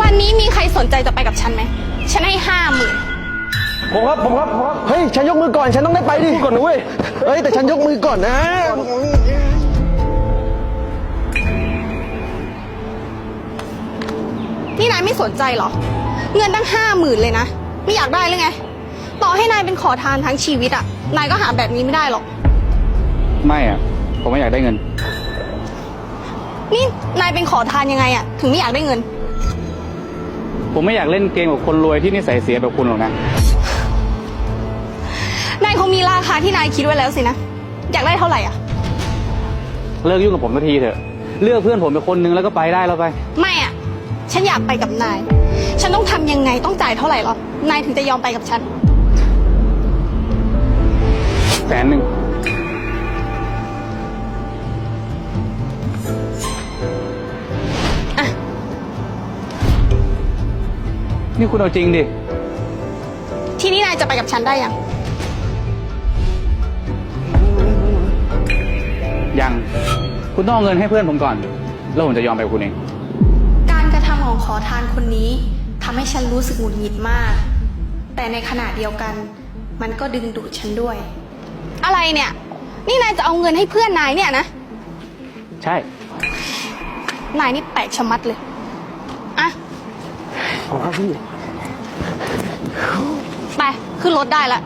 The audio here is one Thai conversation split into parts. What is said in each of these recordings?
วันนี้มีใครสนใจจะไปกับฉันไหม ฉันให้ห้าหมื่นผมครับผมครับผมครับเฮ้ยฉันยกมือก่อนฉันต้องได้ไปดิก่อนนะเว้ยเฮ้ยแต่ฉันยกมือก่อนนะนี่นายไม่สนใจเหรอ เงินตั้งห้าหมื่นเลยนะ ไม่อยากได้เลยไง ต่อให้นายเป็นขอทานทั้งชีวิตอะนายก็หาแบบนี้ไม่ได้หรอก ไม่อะผมไม่อยากได้เงิน นี่นายเป็นขอทานยังไงอะถึงไม่อยากได้เงิน ผมไม่อยากเล่นเกมกับคนรวยที่นิสัยเสียแบบคุณหรอกนะ นายคงมีราคาที่นายคิดไว้แล้วสินะ อยากได้เท่าไหร่อะเลิกยุ่งกับผมสักทีเถอะ เลือกเพื่อนผมเป็นคนนึงแล้วก็ไปได้แล้วไป ไม่อะฉันอยากไปกับนาย ฉันต้องทำยังไงต้องจ่ายเท่าไหร่หรอนายถึงจะยอมไปกับฉัน แสนหนึ่ง นี่คุณเอาจริงดิ ทีนี้นายจะไปกับฉันได้ยัง ยัง คุณต้องเอาเงินให้เพื่อนผมก่อน แล้วผมจะยอมไปกับคุณเอง การกระทำของขอทานคนนี้ทำให้ฉันรู้สึกหงุดหงิดมาก แต่ในขณะเดียวกัน มันก็ดึงดูดฉันด้วย อะไรเนี่ย นี่นายจะเอาเงินให้เพื่อนนายเนี่ยนะ ใช่ นายนี่แปลกชะมัดเลย อะ ขอบคุณพี่ ไป ขึ้นรถได้ละ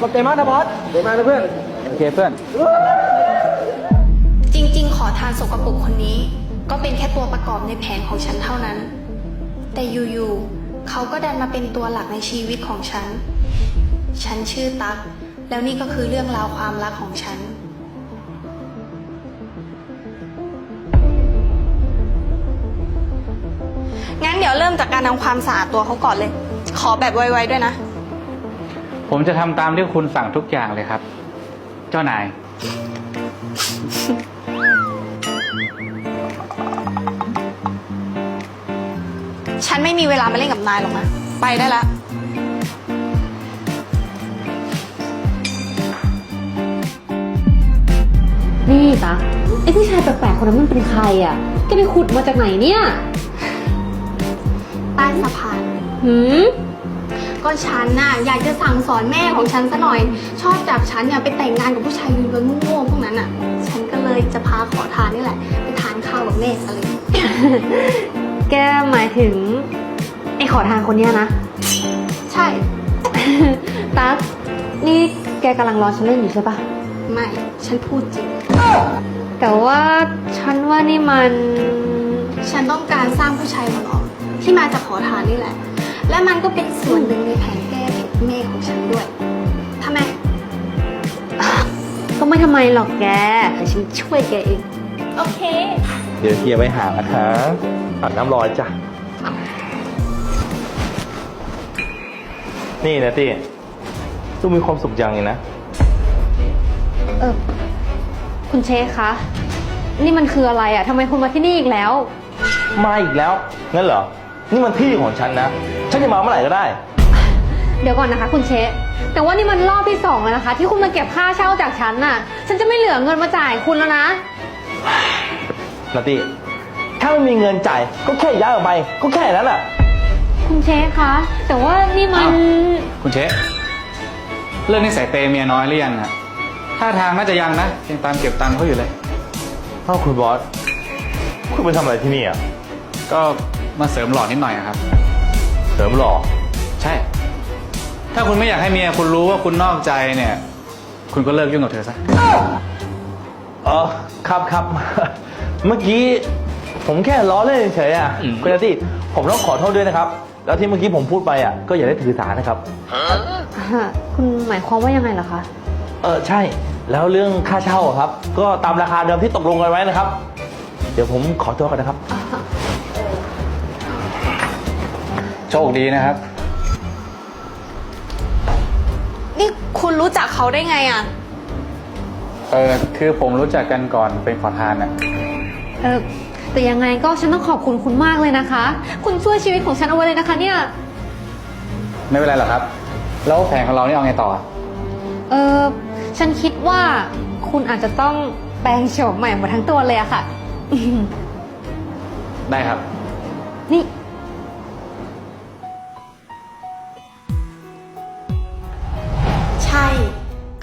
ขอบใจมากนะบอสขอบใจมากนะเพื่อน โอเคเพื่อน จริง ๆ ขอทานสกปรกคนนี้ ก็เป็นแค่ตัวประกอบในแผนของฉันเท่านั้น แต่อยู่ๆเขาก็ดันมาเป็นตัวหลักในชีวิตของฉัน ฉันชื่อตั๊กแล้วนี่ก็คือเรื่องราวความรักของฉัน เดี๋ยวเริ่มจากการทำความสะอาดตัวเขาก่อนเลย ขอแบบไวๆด้วยนะ ผมจะทำตามที่คุณสั่งทุกอย่างเลยครับ เจ้านาย ฉันไม่มีเวลามาเล่นกับนายหรอกนะ ไปได้ละ นี่ตาไอ้ผู้ชายแปลกๆคนนั้นมันเป็นใครอะ แกไปขุดมาจากไหนเนี่ยใต้สะพาน หืม ก็ฉันน่ะอยากจะสั่งสอนแม่ของฉันซะหน่อย ชอบจับฉันเนี่ยไปแต่งงานกับผู้ชายรวยๆโง่ๆพวกนั้นอะ ฉันก็เลยจะพาขอทานนี่แหละ ไปทานข้าวกับแม่ซะเลย แกหมายถึง ไอ้ขอทานคนเนี้ยนะ ใช่ ตั๊กนี่แกกำลังรอฉันเล่นอยู่ใช่ปะไม่ ฉันพูดจริง แต่ว่าฉันว่านี่มัน ฉันต้องการสร้างผู้ชายหล่อๆที่มาจากข อทานนี่แหละ และมันก็เป็นส่วนหนึ่งในแผนแก้เผ็ดแม่ของฉันด้วยทำไม ก็ไม่ทำไมหรอกแกแต่ฉันช่วยแกเอง โอเค เดี๋ยวเฮียไปหานะคะอาบน้ำร้อนจ้ะ นี่นะตี้ลูกมีความสุขจังเลยนะ เออ คุณเชคคะ นี่มันคืออะไรอะทำไมคุณมาที่นี่อีกแล้ว มาอีกแล้ว งั้นเหรอ นี่มันที่ของฉันนะ ฉันจะมาเมื่อไหร่ก็ได้ เดี๋ยวก่อนนะคะ คุณเชคแต่ว่านี่มันรอบที่สองแล้วนะคะ ที่คุณมาเก็บค่าเช่าจากฉันน่ะ ฉันจะไม่เหลือเงินมาจ่ายคุณแล้วนะนาตี้ถ้าไม่มีเงินจ่ายก็แค่ย้ายออกไป ก็แค่นั้นแหละคุณเชคคะ แต่ว่านี่มันอ้าวคุณเชฟเรื่องนิสัยเปย์เมียน้อยหรือยังอะท่าทางน่าจะยังนะยังตามเก็บตังค์เขาอยู่เลย เอ้าคุณบอส คุณไปทำอะไรที่นี่อะ ก็ มาเสริมหล่อนิดหน่อยอะครับ เสริมหล่อใช่ ถ้าคุณไม่อยากให้เมียคุณรู้ว่าคุณนอกใจเนี่ย คุณก็เลิกยุ่งกับเธอซะ เออครับครับ เมื่อกี้ผมแค่ล้อเล่นเฉยๆอะอืม คุณนาตี้ผมต้องขอโทษด้วยนะครับ แล้วที่เมื่อกี้ผมพูดไปอะก็อย่าได้ถือสานะครับอ่าคุณหมายความว่ายังไงเหรอคะ เออใช่ แล้วเรื่องค่าเช่าอะครับ ก็ตามราคาเดิมที่ตกลงกันไว้นะครับ เดี๋ยวผมขอตัวก่อนนะครับ โชคดีนะครับ นี่คุณรู้จักเขาได้ไงอะ เออคือผมรู้จักกันก่อนเป็นขอทานน่ะเออแต่ยังไงก็ฉันต้องขอบคุณคุณมากเลยนะคะ คุณช่วยชีวิตของฉันเอาไว้เลยนะคะเนี่ย ไม่เป็นไรหรอกครับ แล้วแผนของเรานี่เอาไงต่อ เออฉันคิดว่าคุณอาจจะต้องแปลงโฉมใหม่หมดทั้งตัวเลยอะค่ะ ได้ครับ นี่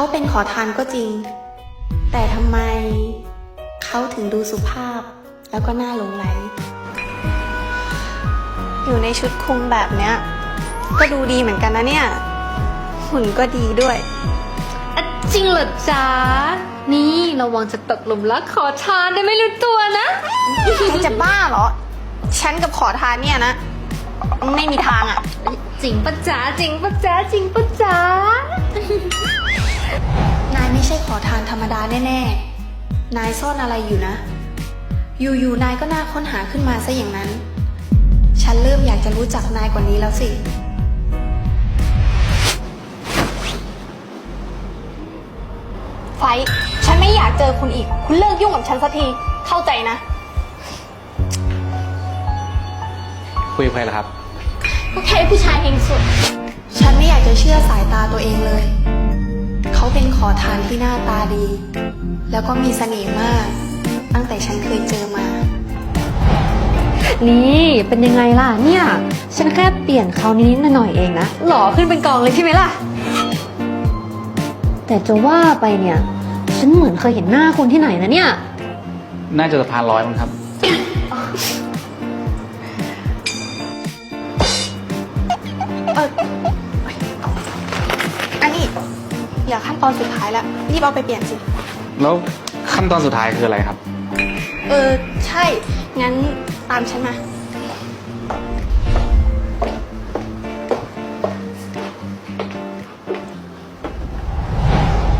เขาเป็นขอทานก็จริง แต่ทำไมเขาถึงดูสุภาพแล้วก็น่าหลงไหล อยู่ในชุดคลุมแบบเนี้ย ก็ดูดีเหมือนกันนะเนี่ย หุ่นก็ดีด้วยอะจริงเหรอจ๊ะ นี่ระวังจะตกหลุมรักขอทานได้ไม่รู้ตัวนะใครจะบ้าเหรอ ฉันกับขอทานเนี่ยนะ ไม่มีทางอะ่ะ จริงปะจ๊ะจริงปะจ๊ะจริงปะจ๊ะนายไม่ ใช่ขอทานธรรมดาแน่ๆ นายซ่อนอะไรอยู่นะ อยู่ๆ นายก็น่าค้นหาขึ้นมาซะอย่างนั้น ฉันเริ่มอยากจะรู้จักนายกว่านี้แล้วสิ ไฟท์ฉันไม่อยากเจอคุณอีก คุณเลิกยุ่งกับฉันสักที เข้าใจนะ คุยกับใครล่ะครับ ก็แค่ผู้ชายเฮงสุด ฉันไม่อยากจะเชื่อสายตาตัวเองเลย เขาเป็นขอทานที่หน้าตาดี แล้วก็มีเสน่ห์มาก ตั้งแต่ฉันเคยเจอมา นี่เป็นยังไงล่ะเนี่ย ฉันแค่เปลี่ยนเขานิดๆหน่อยๆเองนะ หล่อขึ้นเป็นกองเลยใช่ไหมล่ะ แต่จะว่าไปเนี่ย ฉันเหมือนเคยเห็นหน้าคุณที่ไหนนะเนี่ย น่าจะสะพานร้อยมั้งครับ เอออั อขั้นตอนสุดท้ายแล้วรีบเอาไปเปลี่ยนสิ แล้วขั้นตอนสุดท้ายคืออะไรครับ เออ ใช่ งั้นตามฉันมา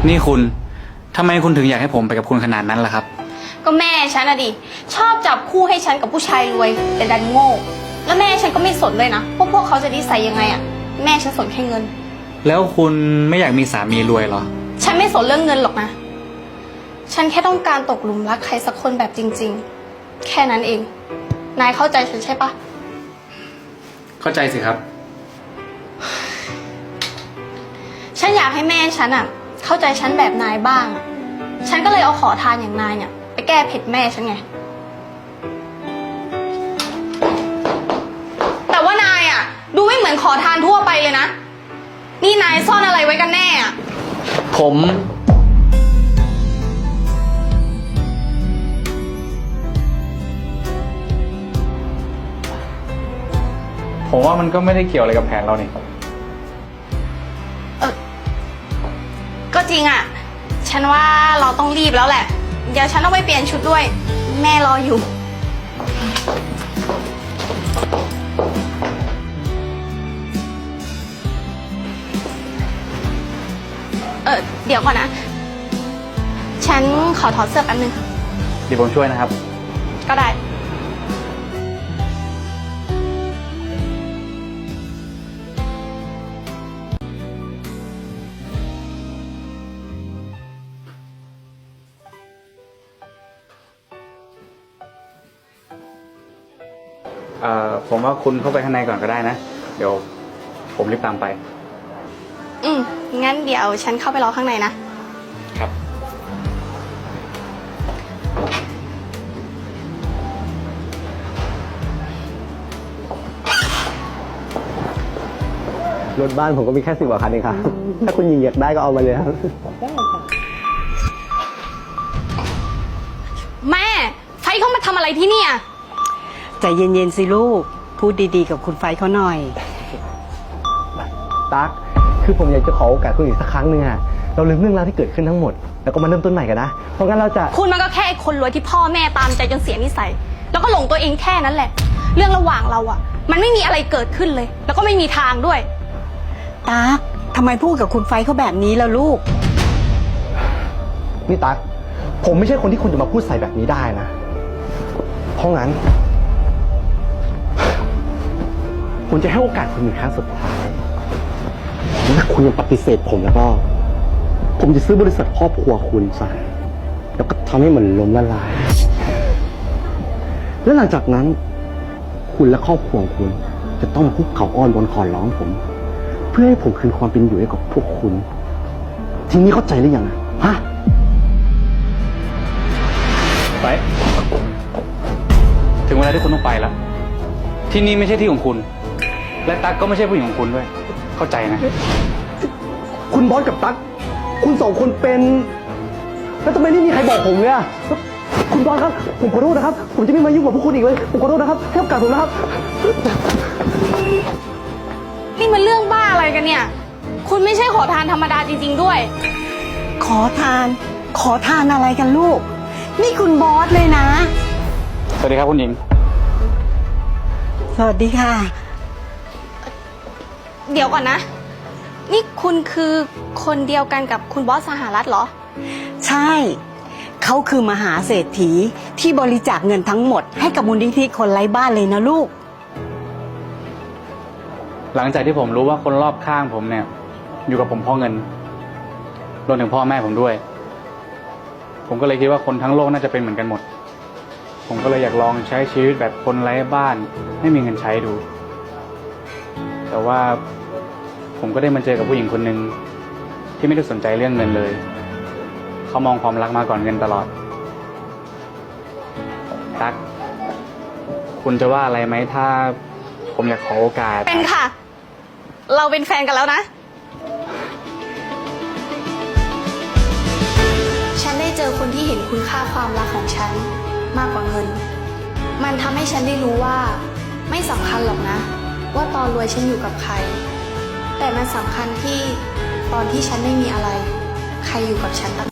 นี่คุณทำไมคุณถึงอยากให้ผมไปกับคุณขนาดนั้นล่ะครับ ก็แม่ฉันอะดิ ชอบจับคู่ให้ฉันกับผู้ชายรวย แต่ดันโง่ แล้วแม่ฉันก็ไม่สนเลยนะว่าพวกเขาจะนิสัยยังไงอะแม่ฉันสนแค่เงิน แล้วคุณไม่อยากมีสามีรวยเหรอ ฉันไม่สนเรื่องเงินหรอกนะ ฉันแค่ต้องการตกหลุมรักใครสักคนแบบจริง ๆ แค่นั้นเอง นายเข้าใจฉันใช่ปะ เข้าใจสิครับ ฉันอยากให้แม่ฉันอะเข้าใจฉันแบบนายบ้างอะฉันก็เลยเอาขอทานอย่างนายเนี่ย ไปแก้เผ็ดแม่ฉันไง แต่ว่านายอะดูไม่เหมือนขอทานทั่วไปเลยนะ นี่นายซ่อนอะไรไว้กันแน่อะ ผม ผมว่ามันก็ไม่ได้เกี่ยวอะไรกับแผนเรานี่เออก็จริงอะ ฉันว่าเราต้องรีบแล้วแหละ เดี๋ยวฉันต้องไปเปลี่ยนชุดด้วย แม่รออยู่ เออเดี๋ยวก่อนนะ ฉันขอถอดเสื้อแป๊บนึง เดี๋ยวผมช่วยนะครับ ก็ได้ เอ่อ ผมว่าคุณเข้าไปข้างในก่อนก็ได้นะ เดี๋ยวผมรีบตามไป อืม งั้นเดี๋ยวฉันเข้าไปรอข้างในนะ ครับ รถบ้านผมก็มีแค่สิบกว่าคันเองครับ ถ้าคุณหญิงอยากได้ก็เอามาเลยครับ แม่ไฟเขามาทำอะไรที่เนี่ย ใจเย็นๆสิลูก พูดดีๆกับคุณไฟเขาหน่อย ตั๊ก คือผมอยากจะขอโอกาสคุณอีกสักครั้งหนึ่งอะเราลืมเรื่องราวที่เกิดขึ้นทั้งหมด แล้วก็มาเริ่มต้นใหม่กันนะ เพราะงั้นเราจะ คุณมันก็แค่ไอ้คนรวยที่พ่อแม่ตามใจจนเสียนิสัย แล้วก็หลงตัวเองแค่นั้นแหละ เรื่องระหว่างเราอะมันไม่มีอะไรเกิดขึ้นเลย แล้วก็ไม่มีทางด้วย ตาทำไมพูดกับคุณไฟเขาแบบนี้ล่ะลูก นี่ตั๊กผมไม่ใช่คนที่คุณจะมาพูดใส่แบบนี้ได้นะ เพราะงั้น ผมจะให้โอกาสคุณอีกครั้งสุดท้าย ถ้าคุณยังปฏิเสธผมแล้วก็ ผมจะซื้อบริษัทครอบครัวคุณซะแล้วก็ทำให้มันล้มละลาย แล้วหลังจากนั้น คุณและครอบครัวคุณ จะต้องมาคุกเข่าอ้อนบนขอร้องผม เพื่อให้ผมคืนความเป็นอยู่ให้กับพวกคุณ ทีนี้เข้าใจหรือยังอะฮะไป ถึงเวลาที่คุณต้องไปแล้ว ที่นี่ไม่ใช่ที่ของคุณ และตั๊กก็ไม่ใช่ผู้หญิงของคุณด้วย เข้าใจนะ คุณบอสกับตั๊กคุณสองคนเป็น แล้วทำไมไม่มีใครบอกผมเลยอะคุณบอสครับ ผมขอโทษนะครับ ผมจะไม่มายุ่งกับพวกคุณอีกเลย ผมขอโทษนะครับให้โอกาสผมนะครับ นี่มันเรื่องบ้าอะไรกันเนี่ย คุณไม่ใช่ขอทานธรรมดาจริง ๆ ด้วย ขอทาน ขอทานอะไรกันลูก นี่คุณบอสเลยนะ สวัสดีครับคุณหญิง สวัสดีค่ะ เดี๋ยวก่อนนะ นี่คุณคือคนเดียวกันกับคุณบอสสหรัฐเหรอ ใช่ เขาคือมหาเศรษฐีที่บริจาคเงินทั้งหมด ให้กับมูลนิธิคนไร้บ้านเลยนะลูก หลังจากที่ผมรู้ว่าคนรอบข้างผมเนี่ย อยู่กับผมเพราะเงินรวมถึงพ่อแม่ผมด้วย ผมก็เลยคิดว่าคนทั้งโลกน่าจะเป็นเหมือนกันหมด ผมก็เลยอยากลองใช้ชีวิตแบบคนไร้บ้าน ไม่มีเงินใช้ดู แต่ว่า ผมก็ได้มาเจอกับผู้หญิงคนหนึ่งที่ไม่ได้สนใจเรื่องเงินเลย เขามองความรักมาก่อนเงินตลอด ตัก คุณจะว่าอะไรไหมถ้าผมอยากขอโอกาส เป็นค่ะ เราเป็นแฟนกันแล้วนะ ฉันได้เจอคนที่เห็นคุณค่าความรักของฉันมากกว่าเงิน มันทำให้ฉันได้รู้ว่า ไม่สำคัญหรอกนะ ว่าตอนรวยฉันอยู่กับใคร แต่มันสำคัญที่ตอนที่ฉันไม่มีอะไร ใครอยู่กับฉันต่าง